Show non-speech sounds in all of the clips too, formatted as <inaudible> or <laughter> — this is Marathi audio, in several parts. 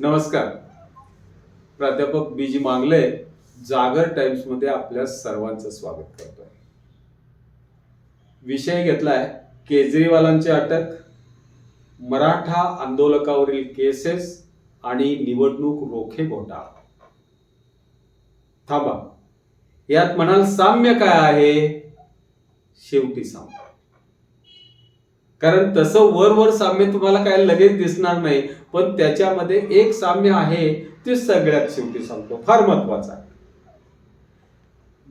नमस्कार. प्राध्यापक बी जी मांगले जागर टाइम्समध्ये आपल्या सर्वांचं स्वागत करतो विषय घेतलाय केजरीवालांची अटक मराठा आंदोलकावरील केसेस आणि निवडणूक रोखे घोटाळा. थांबा. यात म्हणाल साम्य काय आहे? शेवटी सांगा कारण तसं वर वर साम्य तुम्हाला काय लगेच दिसणार नाही पण त्याच्यामध्ये एक साम्य आहे ते सगळ्यात शेवटी सांगतो. फार महत्त्वाचा आहे.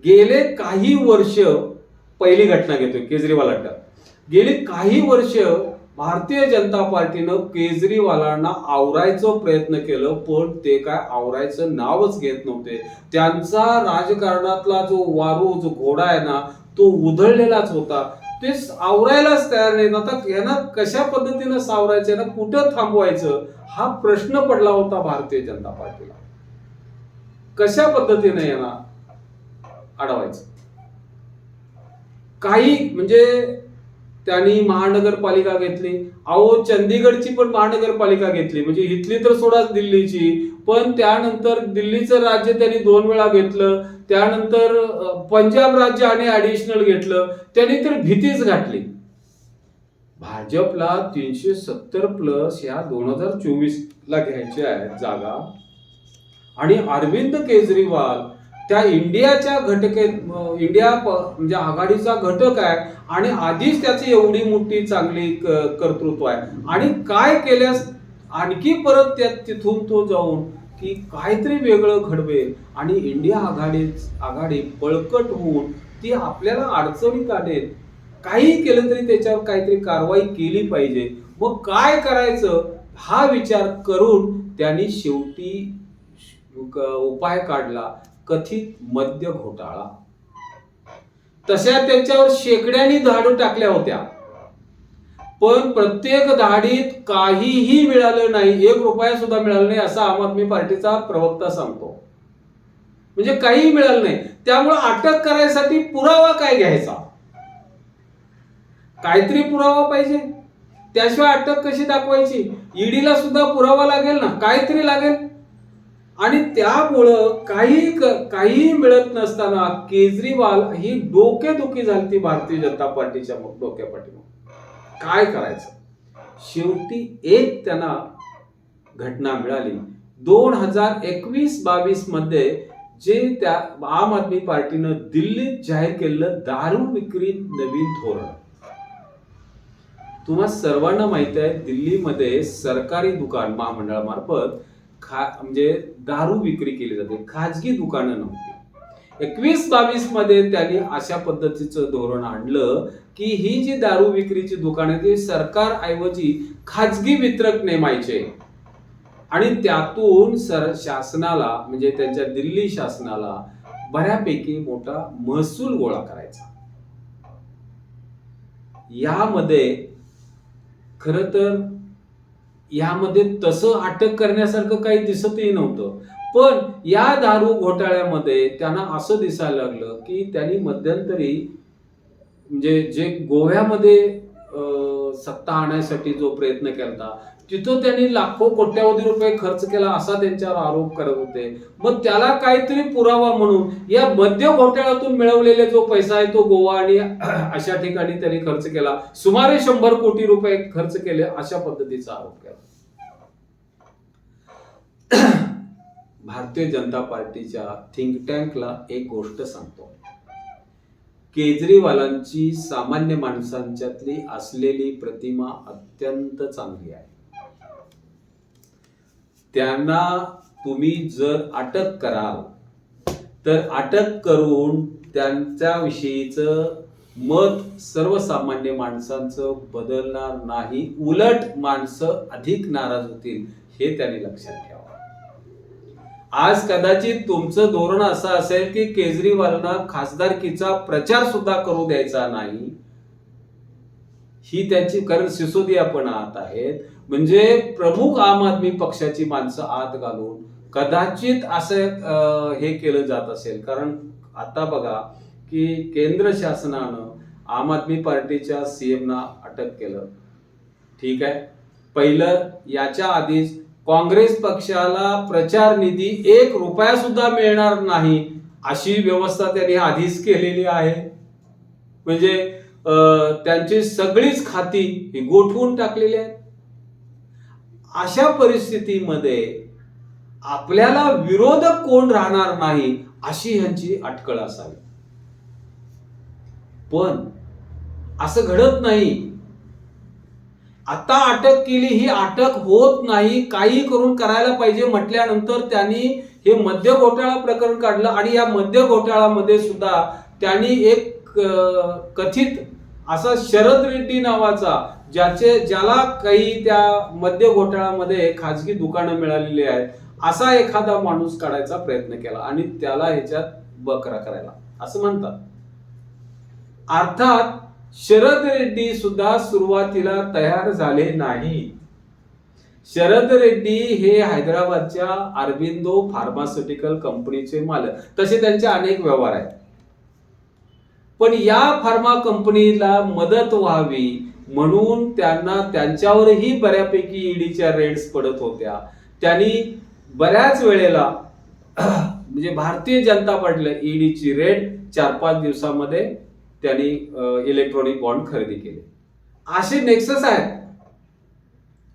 गेले काही वर्ष पहिली घटना घेतोय केजरीवाल अटक गेली काही वर्ष भारतीय जनता पार्टीनं केजरीवालांना आवरायचं प्रयत्न केलं पण ते काय आवरायचं नावच घेत नव्हते. त्यांचा राजकारणातला जो वारू जो घोडा आहे ना तो उधळलेलाच होता. ते सावरायलाच तयार नाहीत आता यांना कशा पद्धतीनं सावरायचं यांना कुठं थांबवायचं हा प्रश्न पडला होता भारतीय जनता पार्टीला. कशा पद्धतीने यांना अडवायचं? काही म्हणजे त्यांनी महानगरपालिका घेतली. अहो चंदीगडची पण महानगरपालिका घेतली. म्हणजे इथली तर सोडाच दिल्लीची पण त्यानंतर दिल्लीचं राज्य त्यांनी दोन वेळा घेतलं. त्यानंतर पंजाब राज्य आणि ॲडिशनल घेतलं. त्यांनी तर भीतीच घातली भाजपला तीनशे सत्तर प्लस या दोन हजार चोवीस ला घ्यायच्या आहेत जागा. आणि अरविंद केजरीवाल त्या इंडियाच्या घटके इंडिया प- म्हणजे आघाडीचा घटक आहे आणि आधीच त्याची एवढी मोठी चांगली क- कर्तृत्व आहे. आणि काय केल्यास आणखी परत त्या तिथून तो जाऊन की काहीतरी वेगळं घडवेल आणि इंडिया आघाडी आघाडी बळकट होऊन ती आपल्याला अडचणीत आणेल. काही केलं तरी त्याच्यावर काहीतरी कारवाई केली पाहिजे. मग काय करायचं हा विचार करून त्यांनी शेवटी उपाय काढला. कथित मद्य घोटाळा. तशा त्यांच्यावर शेकड्यानी धाडू टाकल्या होत्या. पण प्रत्येक धाडीत काहीही मिळालं नाही एक रुपया सुद्धा मिळाला नाही असा आम आदमी पार्टीचा प्रवक्ता सांगतो. म्हणजे काहीही मिळालं नाही. त्यामुळे अटक करायसाठी पुरावा काय घ्यायचा? काहीतरी पुरावा पाहिजे. त्याशिवाय अटक कशी दाखवायची? ईडीला सुद्धा पुरावा लागेल ना? काहीतरी लागेल. आणि त्यामुळं काही काही मिळत नसताना केजरीवाल ही डोकेदुखी झाली ती भारतीय जनता पार्टीच्या मग डोक्यापाठी काय करायचं? शेवटी एक त्यांना घटना मिळाली. दोन हजार एकवीस बावीसमध्ये जे त्या आम आदमी पार्टीनं दिल्लीत जाहीर केलेलं दारू विक्री नवीन धोरण. तुम्हा सर्वांना माहिती आहे दिल्लीमध्ये सरकारी दुकान महामंडळामार्फत खा म्हणजे दारू विक्री केली जाते खाजगी दुकानं नव्हती. एकवीस बावीसमध्ये त्यांनी अशा पद्धतीचं धोरण आणलं की ही जी दारू विक्रीची दुकानं ती सरकार ऐवजी खाजगी वितरक नेमायचे. आणि त्यातून सर शासनाला म्हणजे त्यांच्या दिल्ली शासनाला बऱ्यापैकी मोठा महसूल गोळा करायचा. यामध्ये खर तर यामध्ये तसं अटक करण्यासारखं काही दिसतही नव्हतं. पण या दारू घोटाळ्यामध्ये त्यांना असं दिसायला लागलं की त्यांनी मध्यंतरी म्हणजे जे गोव्यामध्ये अं, सत्ता आणण्यासाठी जो प्रयत्न केला तिथं त्यांनी लाखो कोट्यावधी रुपये खर्च केला असा त्यांच्यावर आरोप करत होते. मग त्याला काहीतरी पुरावा म्हणून या मद्य घोटाळ्यातून मिळवलेला जो पैसा आहे तो गोवा आणि <clears throat> अशा ठिकाणी त्यांनी खर्च केला. सुमारे शंभर कोटी रुपये खर्च केले अशा पद्धतीचा आरोप केला. <clears throat> भारतीय जनता पार्टीच्या थिंक टँकला एक गोष्ट सांगतो. केजरीवालांची सामान्य माणसांच्यातली असलेली प्रतिमा अत्यंत चांगली आहे. त्यांना तुम्ही जर अटक कराल तर अटक करून त्यांच्याविषयीचं मत सर्वसामान्य माणसांचं बदलणार नाही उलट माणसं अधिक नाराज होतील हे त्यांनी लक्षात ठेवा. आज कदाचित तुमचं धोरण असं असेल की केजरीवालना खासदारकीचा प्रचार सुद्धा करू द्यायचा नाही ही त्याची कारण सिसोदिया पण आत आहेत. म्हणजे प्रमुख आम आदमी पक्षाची माणसं आत घालून कदाचित असं हे केलं जात असेल. कारण आता बघा की केंद्र शासनानं आम आदमी पार्टीच्या सीएमना अटक केलं. ठीक आहे? पहिलं याच्या आधीच काँग्रेस पक्षाला प्रचार निधी एक रुपया सुद्धा मिळणार नाही अशी व्यवस्था त्यांनी आधीच केलेली आहे. म्हणजे त्यांची सगळीच खाती ही गोठवून टाकलेली आहेत. अशा परिस्थितीमध्ये आपल्याला विरोधक कोण राहणार नाही अशी ह्यांची अटकळ असावी. पण असं घडत नाही. आता अटक केली ही अटक होत नाही काही करून करायला पाहिजे म्हटल्यानंतर त्यांनी हे मद्य घोटाळा प्रकरण काढलं आणि या मद्य घोटाळामध्ये सुद्धा त्यांनी एक कथित असा शरद रेड्डी नावाचा ज्याचे ज्याला काही त्या मद्य घोटाळ्यामध्ये खाजगी दुकानं मिळालेली आहेत असा एखादा माणूस काढायचा प्रयत्न केला आणि त्याला ह्याच्यात बकरा करायला. असं म्हणतात. अर्थात शरद रेड्डी सुद्धा सुरुवातीला तयार झाले नाही. शरद रेड्डी हे हैदराबादच्या अरबिंदो फार्मास्युटिकल कंपनीचे मालक. तसे त्यांचे अनेक व्यवहार आहेत. पण या फार्मा कंपनीला मदत व्हावी म्हणून त्यांना त्यांच्यावरही बऱ्यापैकी ईडीच्या रेड्स पडत होत्या. त्यांनी बऱ्याच वेळेला म्हणजे भारतीय जनता पार्टीला ईडीची रेड चार पाच दिवसामध्ये त्यांनी इलेक्ट्रॉनिक बॉन्ड खरेदी केले. असे नेक्सस आहेत.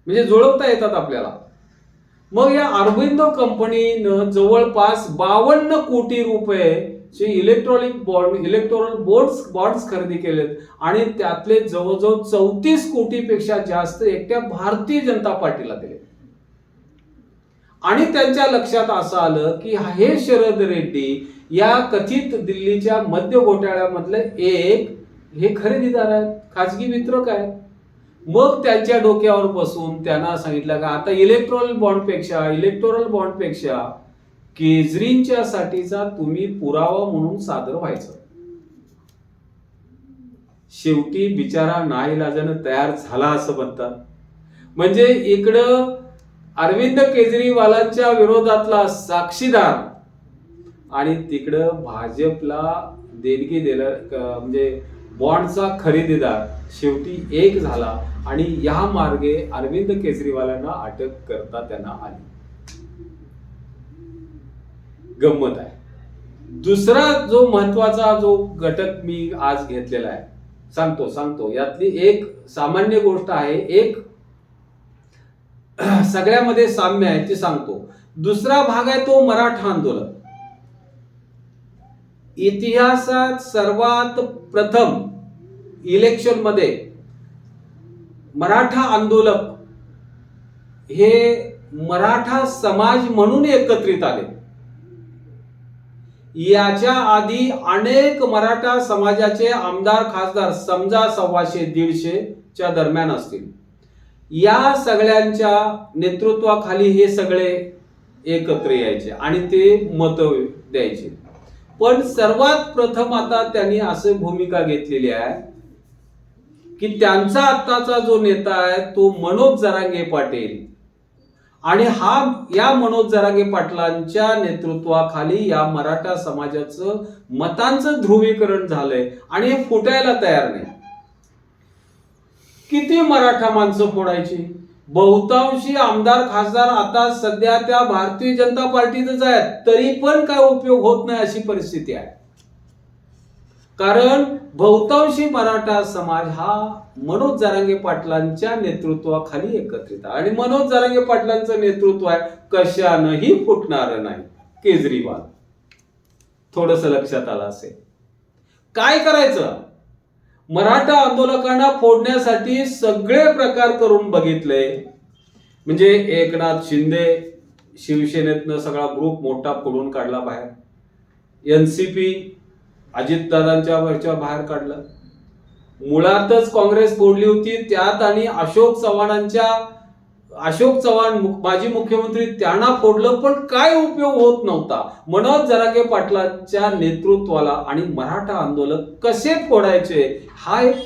म्हणजे जुळवता येतात आपल्याला. मग या अरविंदो कंपनीनं जवळपास बावन्न कोटी रुपये जे electronic bond electronic boards bonds खरेदी केलेत. आणि त्यातले जवळजवळ चौतीस कोटीपेक्षा जास्त एकट्या भारतीय जनता पार्टीला दिले. आणि त्यांच्या लक्षात असं आलं की हे शरद रेड्डी या कथित दिल्लीच्या मद्य घोटाळ्यामधले एक हे खरेदीदार आहेत खाजगी वितरक आहेत मग त्यांच्या डोक्यावर बसून त्यांना सांगितलं का आता इलेक्ट्रॉनिक बॉन्डपेक्षा बॉन्डपेक्षा बॉन्डपेक्षा केजरींच्या साठीचा तुम्ही पुरावा म्हणून सादर व्हायचं. शेवटी बिचारा नाईलाजानं तयार झाला असं म्हणतात. म्हणजे इकडं अरविंद केजरीवालांच्या विरोधातला साक्षीदार आणि तिकडं भाजपला देणगी दिला म्हणजे बॉन्डचा खरेदीदार शेवटी एक झाला आणि या मार्गे अरविंद केजरीवालांना अटक करता त्यांना आली. गंमत आहे. दुसरा जो महत्त्वाचा जो घटक मी आज घेतलेला आहे सांगतो सांगतो. यातली एक सामान्य गोष्ट आहे एक <clears throat> सगळ्यामध्ये साम्य आहे ते सांगतो. दुसरा भाग आहे तो मराठा आंदोलन. इतिहासात सर्वात प्रथम इलेक्शनमध्ये मराठा आंदोलक हे मराठा समाज म्हणून एकत्रित आले. याच्या आधी अनेक मराठा समाजाचे आमदार खासदार समजा सव्वाशे दीडशे च्या दरम्यान असतील. या सगळ्यांच्या नेतृत्वाखाली हे सगळे एकत्र यायचे आणि ते मत द्यायचे. पण सर्वात प्रथम आता त्यांनी असं भूमिका घेतलेली आहे की त्यांचा आत्ताचा जो नेता आहे तो मनोज जरांगे पाटील. आणि हा या मनोज जरागे पाटलांच्या नेतृत्वाखाली या मराठा समाजाचं मतांचं ध्रुवीकरण झालंय आणि हे फुटायला तयार नाही. किती मराठा माणसं फोडायची? बहुतांशी आमदार खासदार आता सध्या त्या भारतीय जनता पार्टीतच आहेत. तरी पण काय उपयोग होत नाही अशी परिस्थिती आहे. कारण बहुतांशी मराठा समाज हा मनोज जारंगे पाटलांच्या नेतृत्वाखाली एकत्रित आहे. आणि मनोज जारंगे पाटलांचं नेतृत्व आहे कशानंही फुटणार नाही. केजरीवाल. थोडस लक्षात आलं असेल. काय करायचं? मराठा आंदोलकांना फोडण्यासाठी सगळे प्रकार करून बघितले. म्हणजे एकनाथ शिंदे शिवसेनेतनं सगळा ग्रुप मोठा फोडून काढला बाहेर. एनसीपी अजितदादांच्या वरच्या बाहेर काढलं. मुळातच काँग्रेस फोडली होती त्यात आणि अशोक चव्हाणांच्या अशोक चव्हाण माजी मुख्यमंत्री त्यांना फोडलं पण काय उपयोग होत नव्हता? मनोज जरागे पाटलांच्या नेतृत्वाला आणि मराठा आंदोलक कसे फोडायचे हा एक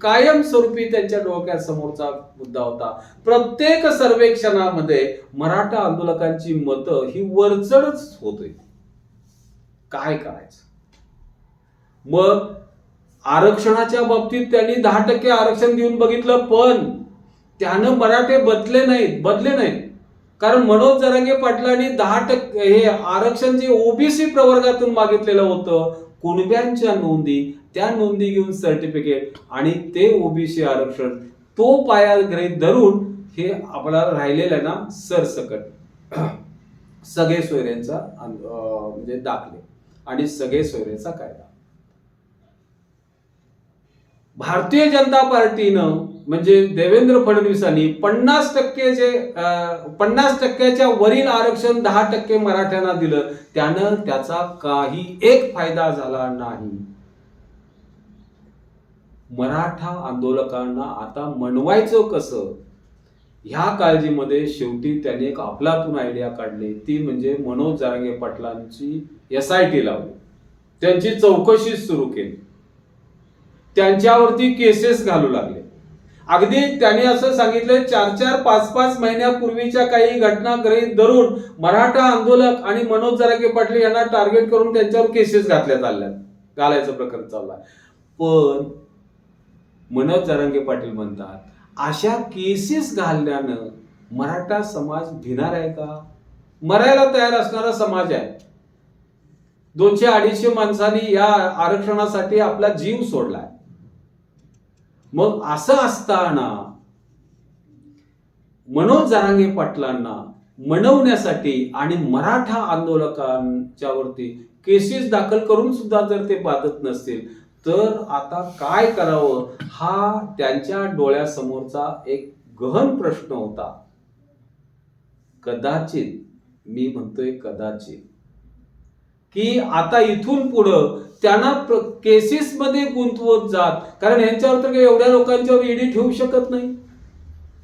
कायमस्वरूपी त्यांच्या डोक्यासमोरचा मुद्दा होता. प्रत्येक सर्वेक्षणामध्ये मराठा आंदोलकांची मतं ही वरचढच होते काय करायचं? मग आरक्षणाच्या बाबतीत त्यांनी दहा टक्के आरक्षण देऊन बघितलं पण त्यानं मराठे बदले नाहीत बदले नाहीत. कारण मनोज जरांगे पाटलांनी दहा टक्के हे आरक्षण जे ओबीसी प्रवर्गातून मागितलेलं होतं कुणब्यांच्या नोंदी त्या नोंदी घेऊन सर्टिफिकेट आणि ते ओबीसी आरक्षण तो पाया ग्रहित धरून हे आपल्याला राहिलेलं ना सरसकट. सगळे सोयऱ्यांचा म्हणजे दाखले आणि सगळे सोयऱ्यांचा कायदा. भारतीय जनता पार्टीनं म्हणजे देवेंद्र फडणवीसांनी पन्नास टक्के जे अं, पन्नास टक्क्याच्या वरील आरक्षण दहा टक्के मराठ्यांना दिलं त्यानं त्याचा काही एक फायदा झाला नाही. मराठा आंदोलकांना आता मनवायचं कसं? ह्या काळजीमध्ये शेवटी त्यांनी एक आपलातून आयडिया काढली. ती म्हणजे मनोज जारंगे पाटलांची एस आय टी लावली. त्यांची चौकशी सुरू केली. त्यांच्यावरती केसेस घालू लागले. अगदी त्यांनी असं सांगितलं चार चार पाच पाच महिन्यापूर्वीच्या काही घटना गृहीत धरून मराठा आंदोलक आणि मनोज जराके पाटील यांना टार्गेट करून त्यांच्यावर केसेस घातल्या चालल्यात. घालायचं प्रकरण चाललाय. पण मनोज जरांगे पाटील म्हणतात अशा केसेस घालण्यानं मराठा समाज भिणार आहे का? मरायला तयार असणारा समाज आहे. दोनशे अडीचशे माणसांनी या आरक्षणासाठी आपला जीव सोडलाय. मग असं असताना मनोज जरांगे पाटलांना मनवण्यासाठी आणि मराठा आंदोलकांच्या वरती केसेस दाखल करून सुद्धा जर ते बाधत नसतील तर आता काय करावं हा त्यांच्या डोळ्यासमोरचा एक गहन प्रश्न होता. कदाचित मी म्हणतोय कदाचित. की आता इथून पुढं त्यांना केसेसमध्ये गुंतवत जात. कारण यांच्यावर तर काही एवढ्या लोकांच्यावर ईडी ठेवू शकत नाही.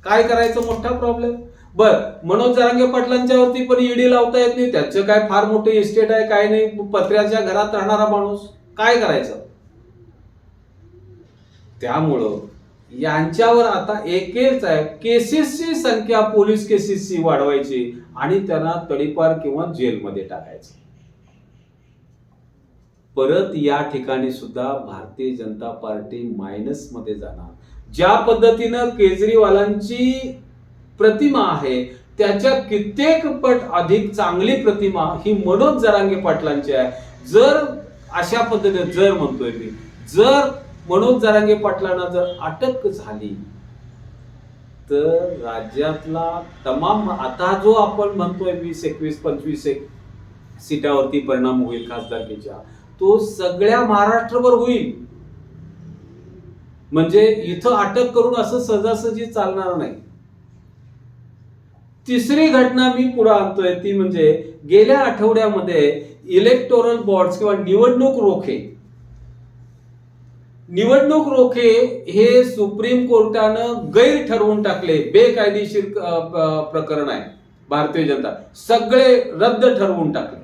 काय करायचं मोठा प्रॉब्लेम बर मनोज जरांगे पाटलांच्यावरती पण ईडी लावता येत नाही. त्याचं काय फार मोठं इस्टेट आहे काय नाही. पत्र्याच्या घरात राहणारा माणूस काय करायचं? त्यामुळं यांच्यावर आता एकेच आहे. केसेसची संख्या पोलीस केसेसची वाढवायची आणि त्यांना तडीपार किंवा जेलमध्ये टाकायचं. परत या ठिकाणी सुद्धा भारतीय जनता पार्टी मायनसमध्ये जाणार. ज्या पद्धतीनं केजरीवालांची प्रतिमा आहे त्याच्या कित्येक पट अधिक चांगली प्रतिमा ही मनोज जरांगे पाटलांची आहे. जर अशा पद्धतीने जर म्हणतोय मी जर मनोज जरांगे पाटलांना जर अटक झाली तर राज्यातला तमाम आता जो आपण म्हणतोय वीस एकवीस पंचवीस एक सीटावरती परिणाम होईल खासदारकीच्या. तो सगळ्या महाराष्ट्रभर होईल. म्हणजे इथं अटक करून असं सहजासहजी चालणार नाही. तिसरी घटना मी पुढे आणतोय ती म्हणजे गेल्या आठवड्यामध्ये इलेक्टोरल बॉर्ड्स किंवा निवडणूक रोखे. निवडणूक रोखे हे सुप्रीम कोर्टानं गैर ठरवून टाकले. बेकायदेशीर प्रकरण आहे. भारतीय जनता. सगळे रद्द ठरवून टाकले.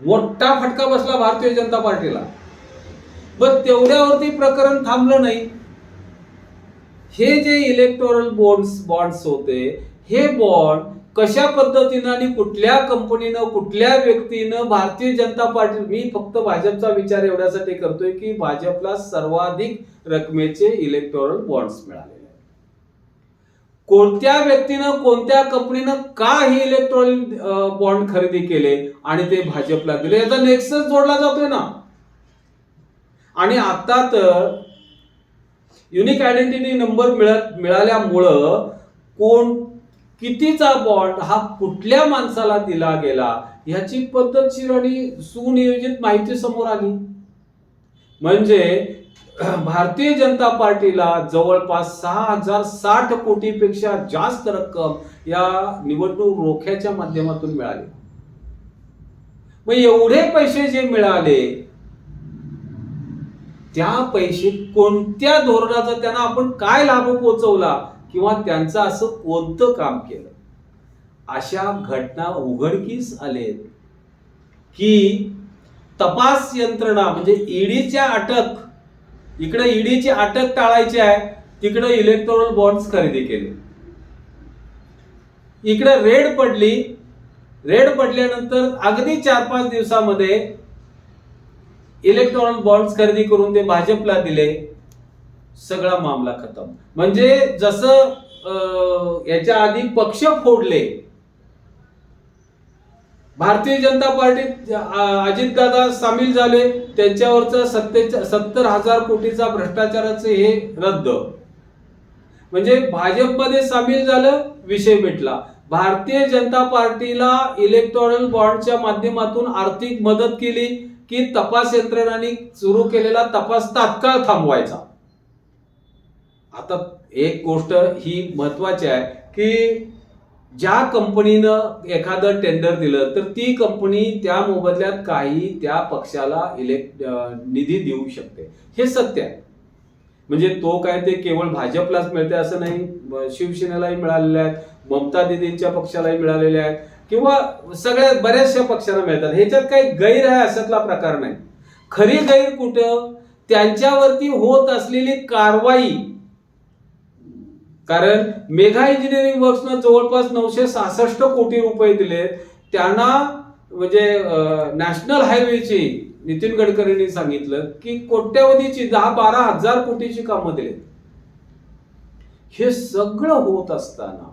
मोठा फटका बसला भारतीय जनता पार्टीला. पण तेवढ्यावरती प्रकरण थांबलं नाही. हे जे इलेक्टोरल बॉन्ड्स बॉन्ड्स होते हे बॉन्ड कशा पद्धतीनं आणि कुठल्या कंपनीनं कुठल्या व्यक्तीनं भारतीय जनता पार्टी मी फक्त भाजपचा विचार एवढ्यासाठी करतोय की भाजपला सर्वाधिक रकमेचे इलेक्टोरल बॉन्ड्स मिळाले. कोणत्या व्यक्तीनं कोणत्या कंपनीनं का हे इलेक्ट्रॉनिक बॉन्ड खरेदी केले आणि ते भाजपला दिले? याचा नेक्सस जोडला जातोय ना. आणि आता तर युनिक आयडेंटिटी नंबर मिळत मिळाल्यामुळं कोण कितीचा बॉन्ड हा कुठल्या माणसाला दिला गेला ह्याची पद्धतशीर आणि सुनियोजित माहिती समोर आली. म्हणजे भारतीय जनता पार्टीला जवळपास सहा हजार साठ कोटीपेक्षा जास्त रक्कम या निवडणूक रोख्याच्या माध्यमातून मिळाली. मग एवढे पैसे जे मिळाले त्या पैसे कोणत्या धोरणाचा त्यांना आपण काय लाभ पोचवला किंवा त्यांचं असं कोणतं काम केलं? अशा घटना उघडकीस आलेत की तपास यंत्रणा म्हणजे ईडीच्या अटक इकडे ईडीची अटक टाळायची आहे तिकडे इलेक्ट्रॉनिक बॉन्ड्स खरेदी केले. इकडे रेड पडली रेड पडल्यानंतर अगदी चार पाच दिवसामध्ये इलेक्ट्रॉनिक बॉन्ड्स खरेदी करून ते भाजपला दिले सगळा मामला खतम. म्हणजे जसं याच्या आधी पक्ष फोडले भारतीय जनता पार्टीत अजितदादा सामील झाले त्यांच्यावरचं सत्तेच्या सत्तर हजार कोटीचा भ्रष्टाचाराचे हे रद्द. म्हणजे भाजपमध्ये सामील झालं विषय मिटला. भारतीय जनता पार्टीला इलेक्टोरल बॉन्डच्या माध्यमातून आर्थिक मदत केली की तपास यंत्रणांनी सुरू केलेला तपास तात्काळ थांबवायचा. आता एक गोष्ट ही महत्वाची आहे की ज्या कंपनीनं एखादं टेंडर दिलं तर ती कंपनी त्या मोबदल्यात काही त्या पक्षाला इलेक्ट निधी देऊ शकते. हे सत्य आहे. म्हणजे तो काय ते केवळ भाजपलाच मिळते असं नाही. शिवसेनेलाही मिळालेले आहेत ममता दिदींच्या पक्षालाही मिळालेले आहेत किंवा सगळ्या बऱ्याचशा पक्षांना मिळतात. ह्याच्यात काही गैर आहे अशातला प्रकार नाही. खरी गैर कुठं? त्यांच्यावरती होत असलेली कारवाई कारण मेघा इंजिनिअरिंग वर्क्सनं जवळपास नऊशे सहासष्ट कोटी रुपये दिलेत त्यांना म्हणजे नॅशनल हायवेची नितीन गडकरींनी सांगितलं की कोट्यवधीची दहा बारा हजार कोटीची कामं दिलेत. हे सगळं होत असताना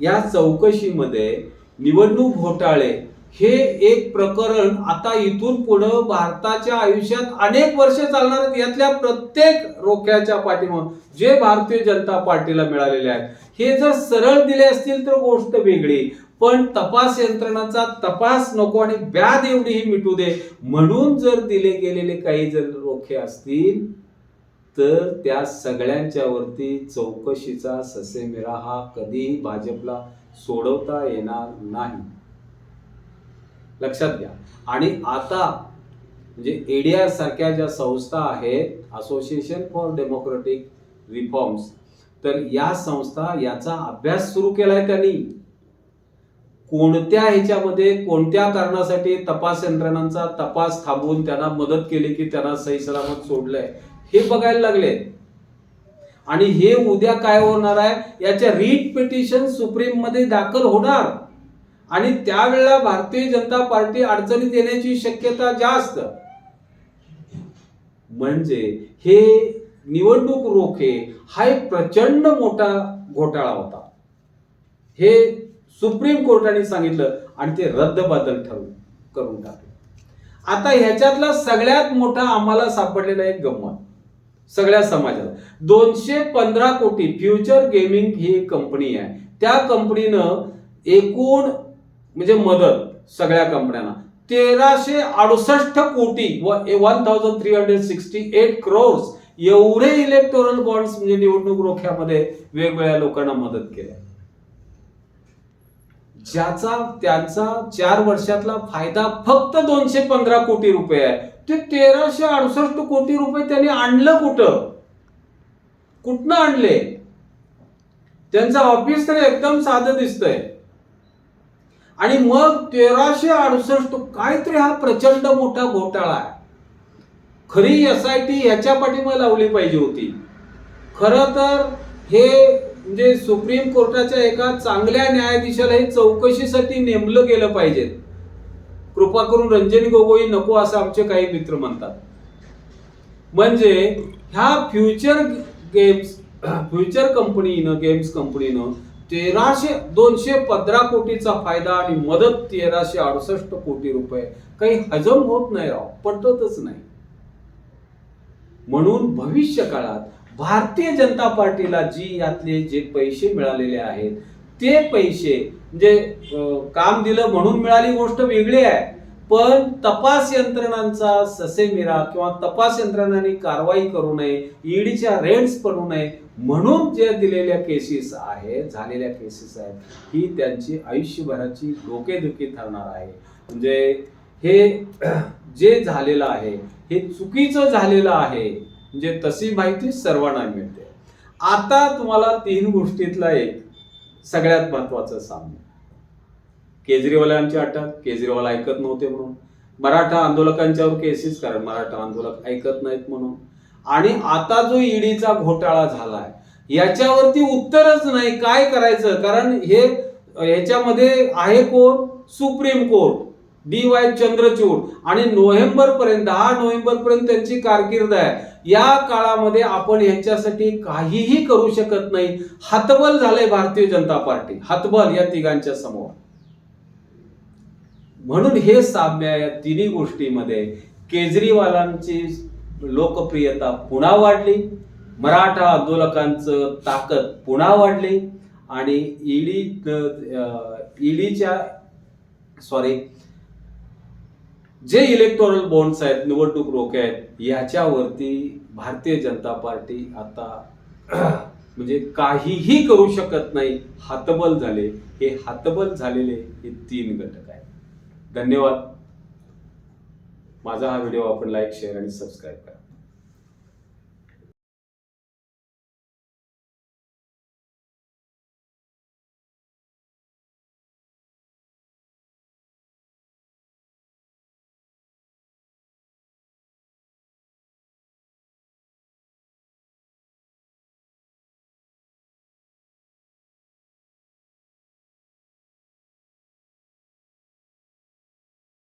या चौकशीमध्ये निवडणूक घोटाळे हे एक प्रकरण आता इथून पुढं भारताच्या आयुष्यात अनेक वर्ष चालणार आहेत. यातल्या प्रत्येक रोख्याच्या पाठीमाग जे भारतीय जनता पार्टीला मिळालेले आहेत. हे जर सरळ दिले असतील तर गोष्ट वेगळी. पण तपास यंत्रणाचा तपास नको आणि व्याध एवढीही मिटू दे. म्हणून जर दिले गेलेले काही जर रोखे असतील तर त्या सगळ्यांच्या वरती चौकशीचा ससेमिरा हा कधीही भाजपला सोडवता येणार नाही. लक्षात घ्या. आणि आता म्हणजे एडीआर सारख्या ज्या संस्था आहेत असोसिएशन फॉर डेमोक्रेटिक रिफॉर्म्स तर या संस्था याचा अभ्यास सुरू केलाय त्यांनी. कोणत्या ह्याच्यामध्ये कोणत्या कारणासाठी तपास यंत्रणांचा तपास थांबवून त्यांना मदत केली की त्यांना सही सलामत सोडलंय हे बघायला लागले. आणि हे उद्या काय होणार आहे? याच्या रीट पिटिशन सुप्रीममध्ये दाखल होणार. आणि त्यावेळेला भारतीय जनता पार्टी अडचणीत येण्याची शक्यता जास्त. म्हणजे हे निवडणूक रोखे हा एक प्रचंड मोठा घोटाळा होता. हे सुप्रीम कोर्टाने सांगितलं आणि ते रद्दबादल ठरवून करून टाकलं. आता ह्याच्यातला सगळ्यात मोठा आम्हाला सापडलेला एक गंमत. सगळ्या समाजाला दोनशे पंधरा कोटी फ्युचर गेमिंग ही एक कंपनी आहे. त्या कंपनीनं एकूण म्हणजे मदत सगळ्या कंपन्यांना. तेराशे अडुसष्ट कोटी व one thousand three hundred sixty eight crores एवढे इलेक्टोरल बॉन्ड्स म्हणजे निवडणूक रोख्यामध्ये वेगवेगळ्या लोकांना मदत केल्या ज्याचा त्यांचा चार वर्षातला फायदा फक्त दोनशे पंधरा कोटी रुपये आहे. ते तेराशे अडुसष्ट कोटी रुपये त्यांनी आणलं कुठं? कुठनं आणले? त्यांचं ऑफिस तर एकदम साधं दिसतंय. आणि मग तेराशे अडुसष्ट काहीतरी हा प्रचंड मोठा घोटाळा आहे. खरी एस आय टी ह्याच्या पाठीमागे लावली पाहिजे होती. खरं तर हे म्हणजे सुप्रीम कोर्टाच्या एका चांगल्या न्यायाधीशाला हे चौकशीसाठी नेमलं गेलं पाहिजे. कृपा करून रंजन गोगोई नको असं आमचे काही मित्र म्हणतात. म्हणजे ह्या फ्युचर गेम्स फ्युचर कंपनीनं गेम्स कंपनीनं तेराशे दोनशे पंधरा कोटीचा फायदा आणि मदत तेराशे अडुसष्ट कोटी रुपये. काही हजम होत नाही राव पटतच नाही. म्हणून भविष्य काळात भारतीय जनता पार्टीला जी यातले जे पैसे मिळालेले आहेत ते पैसे म्हणजे काम दिलं म्हणून मिळाली गोष्ट वेगळी आहे. पण तपास यंत्रणांचा ससेमिरा किंवा तपास यंत्रणांनी कारवाई करू नये ईडीच्या रेड्स पडू नये म्हणून जे दिलेल्या केसेस आहेत झालेल्या केसेस आहेत ही त्यांची आयुष्यभराची डोकेदुखी ठरणार आहे. म्हणजे हे <clears throat> जे झालेलं आहे हे चुकीचं झालेलं आहे म्हणजे तशी माहिती सर्वांना मिळते. आता तुम्हाला तीन गोष्टीतला एक सगळ्यात महत्वाचं सांगू. केजरीवालांची अटक केजरीवाल ऐकत नव्हते म्हणून. मराठा आंदोलकांच्यावर केसेस कारण मराठा आंदोलक ऐकत नाहीत म्हणून. आणि आता जो ईडीचा घोटाळा झालाय याच्यावरती उत्तरच नाही. काय करायचं? कारण हे याच्यामध्ये आहे कोण? Supreme court D Y Chandrachud. आणि नोव्हेंबर पर्यंत दहा नोव्हेंबर पर्यंत त्यांची कारकीर्द आहे. या काळामध्ये आपण यांच्यासाठी काहीही करू शकत नाही. हतबल झाले भारतीय जनता पार्टी. हतबल या तिघांच्या समोर. म्हणून हे साम्य या तिन्ही गोष्टीमध्ये. केजरीवालांची लोकप्रियता पुन्हा वाढली. मराठा आंदोलकांचं ताकद पुन्हा वाढली. आणि ईडी ईडीच्या सॉरी जे इलेक्टोरल बॉन्ड्स आहेत निवडणूक रोखे आहेत याच्यावरती भारतीय जनता पार्टी आता म्हणजे काहीही करू शकत नाही. हातबल झाले. हे हातबल झालेले हे तीन घटक. धन्यवाद. माझा हा व्हिडिओ आपण लाईक शेअर आणि सबस्क्राईब करा.